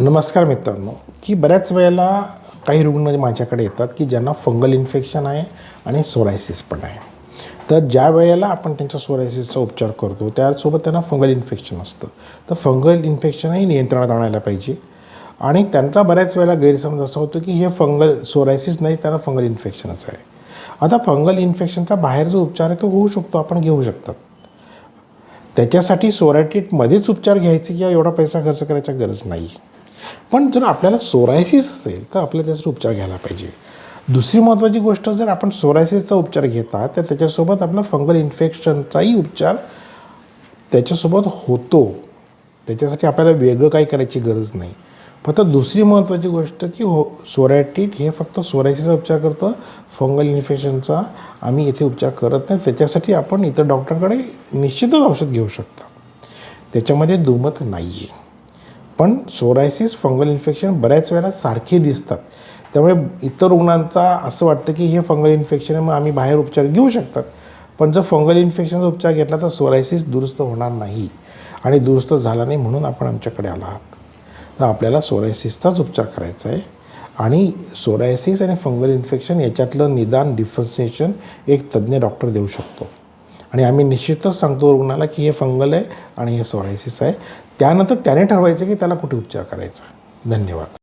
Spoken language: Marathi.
नमस्कार मित्रांनो. की बऱ्याच वेळेला काही रुग्ण म्हणजे माझ्याकडे येतात की ज्यांना फंगल इन्फेक्शन आहे आणि सोरायसिस पण आहे. तर ज्या वेळेला आपण त्यांच्या सोरायसिसचा उपचार करतो त्यासोबत त्यांना फंगल इन्फेक्शन असतं. तर फंगल इन्फेक्शनही नियंत्रणात आणायला पाहिजे. आणि त्यांचा बऱ्याच वेळेला गैरसमज असा होतो की हे फंगल सोरायसिस नाही त्यांना फंगल इन्फेक्शनच आहे. आता फंगल इन्फेक्शनचा बाहेर जो उपचार आहे तो होऊ शकतो आपण घेऊ शकतात. त्याच्यासाठी सोरायटिटमध्येच उपचार घ्यायचे किंवा एवढा पैसा खर्च करायची गरज नाही. पण जर आपल्याला सोरायसिस असेल तर आपल्याला त्याचा उपचार घ्यायला पाहिजे. दुसरी महत्त्वाची गोष्ट जर आपण सोरायसिसचा उपचार घेता तर त्याच्यासोबत आपला फंगल इन्फेक्शनचाही उपचार त्याच्यासोबत होतो. त्याच्यासाठी आपल्याला वेगळं काही करायची गरज नाही. फक्त दुसरी महत्त्वाची गोष्ट की हो सोरायटिट हे फक्त सोरायसिसचा उपचार करतं. फंगल इन्फेक्शनचा आम्ही इथे उपचार करत नाही. त्याच्यासाठी आपण इतर डॉक्टरकडे निश्चितच औषध घेऊ शकता. त्याच्यामध्ये दुमत नाही आहे पण सोरायसिस फंगल इन्फेक्शन बऱ्याच वेळेला सारखे दिसतात. त्यामुळे इतर रुग्णांचा असं वाटतं की हे फंगल इन्फेक्शन आहे मग आम्ही बाहेर उपचार घेऊ शकतात. पण जर फंगल इन्फेक्शनचा उपचार घेतला तर सोरायसिस दुरुस्त होणार नाही आणि दुरुस्त झाला नाही म्हणून आपण आमच्याकडे आला आहात. तर आपल्याला सोरायसिसचाच उपचार करायचा आहे. आणि सोरायसिस आणि फंगल इन्फेक्शन याच्यातलं निदान डिफरन्सिएशन एक तज्ज्ञ डॉक्टर देऊ शकतो. आणि आम्ही निश्चितच सांगतो रुग्णाला की हे फंगल आहे आणि हे सोरायसिस आहे. त्यानंतर त्याने ठरवायचं की त्याला कुठे उपचार करायचा. धन्यवाद.